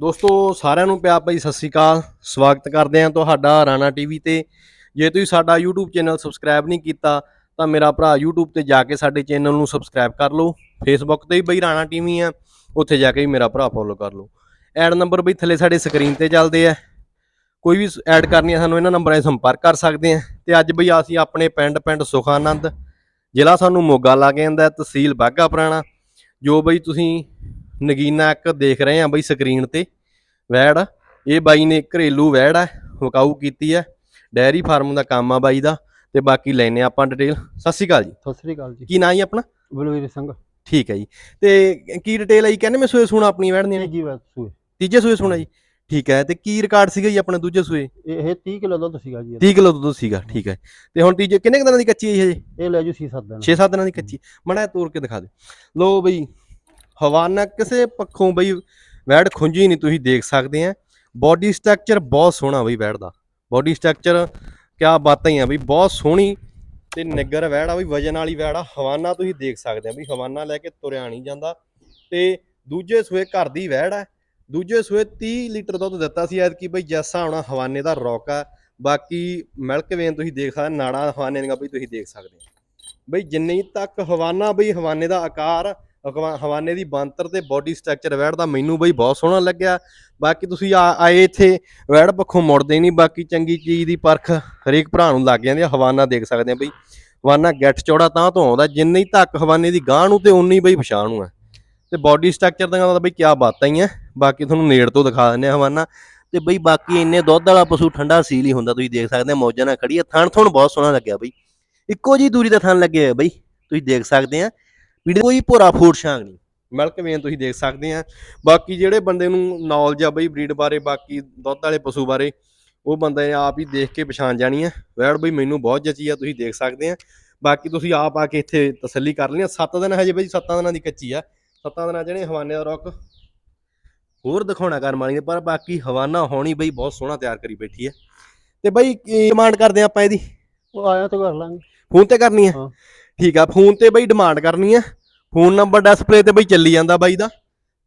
ਦੋਸਤੋ, ਸਾਰਿਆਂ ਨੂੰ ਪਿਆਰ ਭਰੀ ਸਤਿ ਸ੍ਰੀ ਅਕਾਲ। ਸਵਾਗਤ ਕਰਦੇ ਹਾਂ ਤੁਹਾਡਾ ਰਾਣਾ ਟੀਵੀ ਤੇ। ਜੇ ਤੁਸੀਂ ਸਾਡਾ YouTube ਚੈਨਲ ਸਬਸਕ੍ਰਾਈਬ ਨਹੀਂ ਕੀਤਾ, ਤਾਂ ਮੇਰਾ ਭਰਾ YouTube ਤੇ ਜਾ ਕੇ ਸਾਡੇ ਚੈਨਲ ਨੂੰ ਸਬਸਕ੍ਰਾਈਬ ਕਰ ਲਓ। Facebook ਤੇ ਵੀ ਬਈ ਰਾਣਾ ਟੀਵੀ ਆ, ਉੱਥੇ ਜਾ ਕੇ ਵੀ ਮੇਰਾ ਭਰਾ ਫੋਲੋ ਕਰ ਲਓ। ਐਡ ਨੰਬਰ ਬਈ ਥੱਲੇ ਸਾਡੇ ਸਕਰੀਨ ਤੇ ਚੱਲਦੇ ਆ। ਕੋਈ ਵੀ ਐਡ ਕਰਨੀ ਆ, ਸਾਨੂੰ ਇਹਨਾਂ ਨੰਬਰਾਂ 'ਤੇ ਸੰਪਰਕ ਕਰ ਸਕਦੇ ਆ। ਤੇ ਅੱਜ ਬਈ ਅਸੀਂ ਆਪਣੇ ਪਿੰਡ ਪਿੰਡ ਸੁਖਾਨੰਦ। ਜ਼ਿਲ੍ਹਾ ਸਾਨੂੰ ਮੋਗਾ ਲੱਗ ਜਾਂਦਾ ਤਹਿਸੀਲ ਬਾਘਾ ਪੁਰਾਣਾ। ਜੋ ਬਈ ਤੁਸੀਂ ਨਗੀਨਾ ਇੱਕ ਦੇਖ ਰਹੇ ਆ ਬਈ ਸਕਰੀਨ ਤੇ। ਵੈੜ ਇਹ ਬਾਈ ਨੇ ਘਰੇਲੂ ਵੈੜ ਹੈ ਵਕਾਊ ਕੀਤੀ ਹੈ ਡੈਰੀ ਫਾਰਮ ਦਾ ਕੰਮ ਆ ਬਾਈ ਦਾ ਤੇ ਬਾਕੀ ਲੈਨੇ ਆਪਾਂ ਡਿਟੇਲ ਸਤਿ ਸ਼੍ਰੀ ਅਕਾਲ ਜੀ। ਸਤਿ ਸ੍ਰੀ ਅਕਾਲ ਜੀ। ਕੀ ਨਾਂ ਜੀ ਆਪਣਾ? ਬਲਵੀਰ ਸਿੰਘ। ਠੀਕ ਹੈ ਜੀ। ਤੇ ਕੀ ਡਿਟੇਲ ਆਈ ਕਹਿੰਦੇ ਮੈਂ ਸੂਏ ਸੁਣਾ ਆਪਣੀ ਵੈੜ ਦੀ ਜੀ ਬਾਤ ਸੂਏ। ਤੀਜੇ ਸੂਏ ਸੁਣਾ ਜੀ। ਠੀਕ ਹੈ ਤੇ ਕੀ ਰਿਕਾਰਡ ਸੀਗਾ ਜੀ ਆਪਣੇ ਦੂਜੇ ਸੂਏ? ਇਹ 30 ਕਿਲੋ ਦੁੱਧ ਸੀਗਾ ਜੀ। ਇਹਦਾ। 30 ਕਿਲੋ ਦੁੱਧ ਸੀਗਾ ਠੀਕ ਹੈ। ਤੇ ਹੁਣ ਤੀਜੇ ਕਿੰਨੇ ਦਿਨਾਂ ਦੀ ਕੱਚੀ ਹੈ ਜੀ ਹਜੇ ਇਹ ਲੈ ਜੂ 6-7 ਦਿਨ। 6-7 ਦਿਨਾਂ ਦੀ ਕੱਚੀ। ਮੜਾ ਤੋੜ ਕੇ ਦਿਖਾ ਦੇ ਲੋ ਬਈ ਹਵਾਨਾ ਕਿਸੇ ਪੱਖੋਂ ਬਈ ਵੈੜ ਖੁੰਝੀ ਨਹੀਂ, ਤੁਸੀਂ ਦੇਖ ਸਕਦੇ ਆ। ਬਾਡੀ ਸਟਰਕਚਰ ਬਹੁਤ ਸੋਹਣਾ ਬਈ ਵੈੜ ਦਾ। ਬਾਡੀ ਸਟਰਕਚਰ ਕਿਆ ਬਾਤਾਂ ਹੀ ਆ ਬਈ, ਬਹੁਤ ਸੋਹਣੀ ਤੇ ਨਿੱਗਰ ਵੈੜ ਆ ਬਈ, ਵਜਨ ਵਾਲੀ ਵੈੜ ਆ। ਹਵਾਨਾ ਤੁਸੀਂ ਦੇਖ ਸਕਦੇ ਆ ਬਈ ਹਵਾਨਾ ਲੈ ਕੇ ਤੁਰਿਆ ਨਹੀਂ ਜਾਂਦਾ। ਤੇ ਦੂਜੇ ਸੂਏ ਘਰ ਦੀ ਵੈੜ ਆ। ਦੂਜੇ ਸੂਏ 30 ਲੀਟਰ ਦੁੱਧ ਦਿੱਤਾ ਸੀ ਐਤਕੀ ਬਈ, ਜੈਸਾ ਹੋਣਾ ਹਵਾਨੇ ਦਾ ਰੌਕ ਬਾਕੀ ਮਿਲਕ ਵੇਨ ਤੁਸੀਂ ਦੇਖ ਸਕਦੇ ਨਾੜਾ ਹਵਾਨੇ ਦੀਆਂ ਬਈ ਤੁਸੀਂ ਦੇਖ ਸਕਦੇ ਆ। ਬਈ ਜਿੰਨੀ ਤੱਕ ਹਵਾਨਾ ਬਈ, ਹਵਾਨੇ ਦਾ ਆਕਾਰ ਹਵਾ- ਹਵਾਨੇ ਦੀ ਬੰਤਰ ਤੇ ਬਾਡੀ ਸਟਰਕਚਰ ਵੈੜ ਦਾ ਮੈਨੂੰ ਬਈ ਬਹੁਤ ਸੋਹਣਾ ਲੱਗਿਆ। ਬਾਕੀ ਤੁਸੀਂ ਆ- ਆਏ ਇੱਥੇ, ਵੈੜ ਪੱਖੋਂ ਮੁੜਦੇ ਨਹੀਂ। ਬਾਕੀ ਚੰਗੀ ਚੀਜ਼ ਦੀ ਪਰਖ ਹਰੇਕ ਭਰਾ ਨੂੰ ਲੱਗ ਜਾਂਦੀ ਆ। ਹਵਾਨਾ ਦੇਖ ਸਕਦੇ ਆ ਬਈ। ਹਵਾਨਾ ਗੱਠ ਚੌੜਾ ਤਾਂ ਤੋਂ ਆਉਂਦਾ। ਜਿੰਨੀ ਧੱਕ ਹਵਾਨੇ ਦੀ ਗਾਂ ਨੂੰ ਤੇ ਉਨੀ ਬਈ ਪਛਾਣ ਨੂੰ ਹੈ ਤੇ ਬਾਡੀ ਸਟਰਕਚਰ ਦਾ ਤਾਂ ਬਈ ਕਿਆ ਬਾਤਾਂ ਹੀ ਆ। ਬਾਕੀ ਤੁਹਾਨੂੰ ਨੇੜ ਤੋਂ ਦਿਖਾ ਦਿੰਦੇ ਆ ਹਵਾਨਾ। ਤੇ ਬਈ ਬਾਕੀ ਇੰਨੇ ਦੁੱਧ ਵਾਲਾ ਪਸ਼ੂ ਠੰਡਾ ਸੀਲ ਹੀ ਹੁੰਦਾ। ਤੁਸੀਂ ਦੇਖ ਸਕਦੇ ਆ, ਮੌਜਾਂ ਨਾਲ ਖੜੀ ਆ ਥਣ ਥਣ ਬਹੁਤ ਸੋਹਣਾ ਲੱਗਿਆ ਬਈ। ਇੱਕੋ ਜੀ ਦੂਰੀ ਦਾ ਥਣ ਲੱਗੇ ਹੋਏ ਬਈ। ਤੁਸੀਂ ਦੇਖ ਸਕਦੇ ਆ। ਵੀਡੀਓ ਕੋਈ ਭੋਰਾ ਫੂਟ ਛਾਂਗ ਨਹੀਂ। ਮਿਲਕ ਵੇਨ ਤੁਸੀਂ ਦੇਖ ਸਕਦੇ ਆ। ਬਾਕੀ ਜਿਹੜੇ ਬੰਦੇ ਨੂੰ ਨੌਲੇਜ ਆ ਬਈ ਬਰੀਡ ਬਾਰੇ ਬਾਕੀ ਦੁੱਧ ਵਾਲੇ ਪਸ਼ੂ ਬਾਰੇ ਉਹ ਬੰਦਾ ਆਪ ਹੀ ਦੇਖ ਕੇ ਪਛਾਣ ਜਾਣੀ ਆ। ਵੈੜ ਬਈ ਮੈਨੂੰ ਬਹੁਤ ਜਚੀ ਆ ਤੁਸੀਂ ਦੇਖ ਸਕਦੇ ਆ। ਬਾਕੀ ਤੁਸੀਂ ਆਪ ਆ ਕੇ ਇੱਥੇ ਤਸੱਲੀ ਕਰ ਲੈਣੀ 7 ਦਿਨ ਹਜੇ ਬਈ 7 ਦਿਨਾਂ ਦੀ ਕੱਚੀ ਆ। 7 ਦਿਨਾਂ ਜਿਹੜੇ ਹਵਾਨੇ ਦਾ ਰੁੱਕ ਹੋਰ ਦਿਖਾਉਣਾ ਕਰ ਮਾਲੀ ਪਰ ਬਾਕੀ ਹਵਾਨਾ ਹੋਣੀ ਬਈ ਬਹੁਤ ਸੋਹਣਾ ਤਿਆਰ ਕਰੀ ਬੈਠੀ ਆ। ਤੇ ਬਈ ਕੀ ਡਿਮਾਂਡ ਕਰਦੇ ਆ ਆਪਾਂ ਇਹਦੀ? ਉਹ ਆਇਆ ਤਾਂ ਕਰ ਲਾਂਗੇ। ਫੋਨ ਤੇ ਕਰਨੀ ਆ? ਹਾਂ। ਠੀਕ ਆ ਫੋਨ ਤੇ ਬਈ ਡਿਮਾਂਡ ਕਰਨੀ ਆ। ਫੋਨ ਨੰਬਰ ਡਿਸਪਲੇ ਤੇ ਬਈ ਚੱਲੀ ਜਾਂਦਾ ਬਾਈ ਦਾ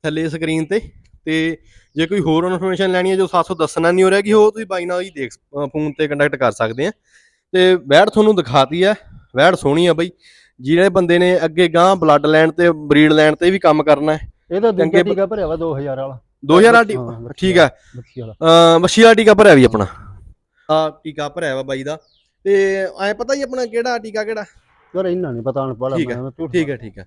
ਥੱਲੇ ਸਕਰੀਨ ਤੇ। ਤੇ ਜੇ ਕੋਈ ਹੋਰ ਇਨਫੋਰਮੇਸ਼ਨ ਲੈਣੀ ਹੈ ਜੋ ਸਾਥੋਂ ਦੱਸਣਾ ਨਹੀਂ ਹੋ ਰਿਹਾ ਕਿ ਉਹ ਤੁਸੀਂ ਬਾਈ ਨਾਲ ਹੀ ਦੇਖ ਫੋਨ ਤੇ ਕੰਟੈਕਟ ਕਰ ਸਕਦੇ ਆ। ਤੇ ਵੈੜ ਤੁਹਾਨੂੰ ਦਿਖਾਤੀ ਆ ਵੈੜ ਸੋਹਣੀ ਆ ਬਈ। ਜਿਹੜੇ ਬੰਦੇ ਨੇ ਅੱਗੇ ਗਾਂ ਬਲੱਡ ਲੈਣ ਤੇ ਬਰੀਡ ਲੈਣ ਤੇ ਵੀ ਕੰਮ ਕਰਨਾ ਹੈ। ਇਹਦਾ ਦੂਜਾ ਟੀਕਾ ਭਰਿਆ ਵਾ 2000 ਵਾਲਾ। 2000 ਵਾਲੀ ਠੀਕ ਆ। ਮੱਛੀ ਵਾਲਾ। ਟੀਕਾ ਭਰਿਆ ਵੀ ਆਪਣਾ। ਆ ਟੀਕਾ ਭਰਿਆ ਵਾ ਬਾਈ ਦਾ। ਤੇ ਐ ਪਤਾ ਹੀ ਆਪਣਾ ਕਿਹੜਾ ਟੀਕਾ ਕਿਹੜਾ? ਯਾਰ ਇਹਨਾਂ ਨਹੀਂ ਪਤਾ ਹਣ ਪਾਲਾ ਠੀਕ ਮੈਂ ਝੂਠ ਠੀਕ ਹੈ ਠੀਕ ਹੈ।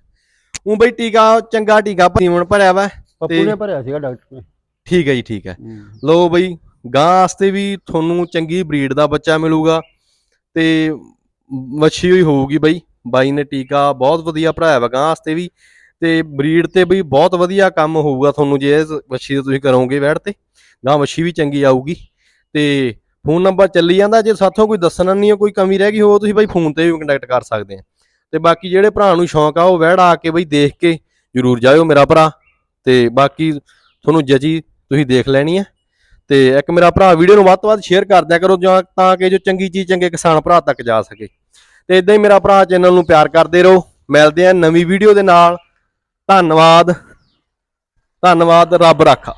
ਉਹ ਬਈ ਟੀਕਾ ਚੰਗਾ ਟੀਕਾ ਭਰੀਵਣ ਭਰਿਆ ਵਾ ਪੱਪੂ ਤੇ- ਨੇ ਭਰਿਆ ਸੀਗਾ ਡਾਕਟਰ ਨੇ। ਠੀਕ ਹੈ ਜੀ ਠੀਕ ਹੈ। ਹੂੰ। ਲੋ ਬਈ ਗਾਂ ਵਾਸਤੇ ਵੀ ਤੁਹਾਨੂੰ ਚੰਗੀ ਬਰੀਡ ਦਾ ਬੱਚਾ ਮਿਲੂਗਾ ਤੇ ਮੱਛੀ ਹੋਈ ਹੋਊਗੀ ਬਈ। ਬਾਈ ਨੇ ਟੀਕਾ ਬਹੁਤ ਵਧੀਆ ਭਰਾਇਆ ਵਾ ਗਾਂ ਵਾਸਤੇ ਵੀ ਤੇ ਬਰੀਡ ਤੇ ਬਈ ਬਹੁਤ ਵਧੀਆ ਕੰਮ ਹੋਊਗਾ ਤੁਹਾਨੂੰ ਜੇ ਇਸ ਦਾ ਤੁਸੀਂ ਕਰੋਗੇ ਵੈੜ ਤੇ। ਗਾਂ ਮੱਛੀ ਵੀ ਚੰਗੀ ਆਊਗੀ ਤੇ ਫੋਨ ਨੰਬਰ ਚੱਲੀ ਜਾਂਦਾ, ਜੇ ਸਾਥੋਂ ਕੋਈ ਦੱਸਣਾ ਨਹੀਂ ਹੈ ਕੋਈ ਕਮੀ ਰਹਿ ਗਈ ਹੋ ਤੁਸੀਂ ਬਈ ਫੋਨ ਤੇ ਵੀ ਕੰਟੈਕਟ ਕਰ ਸਕਦੇ ਆ। ਤੇ ਬਾਕੀ ਜਿਹੜੇ ਭਰਾ ਨੂੰ ਸ਼ੌਂਕ ਆ, ਉਹ ਵਹਿੜ ਆ ਕੇ ਬਈ ਦੇਖ ਕੇ ਜਰੂਰ ਜਾਇਓ ਮੇਰਾ ਭਰਾ। ਤੇ ਬਾਕੀ ਤੁਹਾਨੂੰ ਜਜੀ ਤੁਸੀਂ ਦੇਖ ਲੈਣੀ ਹੈ ਤੇ ਇੱਕ ਮੇਰਾ ਭਰਾ ਵੀਡੀਓ ਨੂੰ ਵੱਧ ਤੋਂ ਵੱਧ ਸ਼ੇਅਰ ਕਰ ਦਿਆ ਕਰੋ, ਜਾਂ ਤਾਂ ਕਿ ਜੋ ਚੰਗੀ ਚੀਜ਼, ਚੰਗੇ ਕਿਸਾਨ ਭਰਾ ਤੱਕ ਜਾ ਸਕੇ। ਤੇ ਇਦਾਂ ਹੀ ਮੇਰਾ ਭਰਾ ਚੈਨਲ ਨੂੰ ਪਿਆਰ ਕਰਦੇ ਰਹੋ। ਮਿਲਦੇ ਆ ਨਵੀਂ ਵੀਡੀਓ ਦੇ ਨਾਲ। ਧੰਨਵਾਦ। ਧੰਨਵਾਦ, ਰੱਬ ਰਾਖਾ।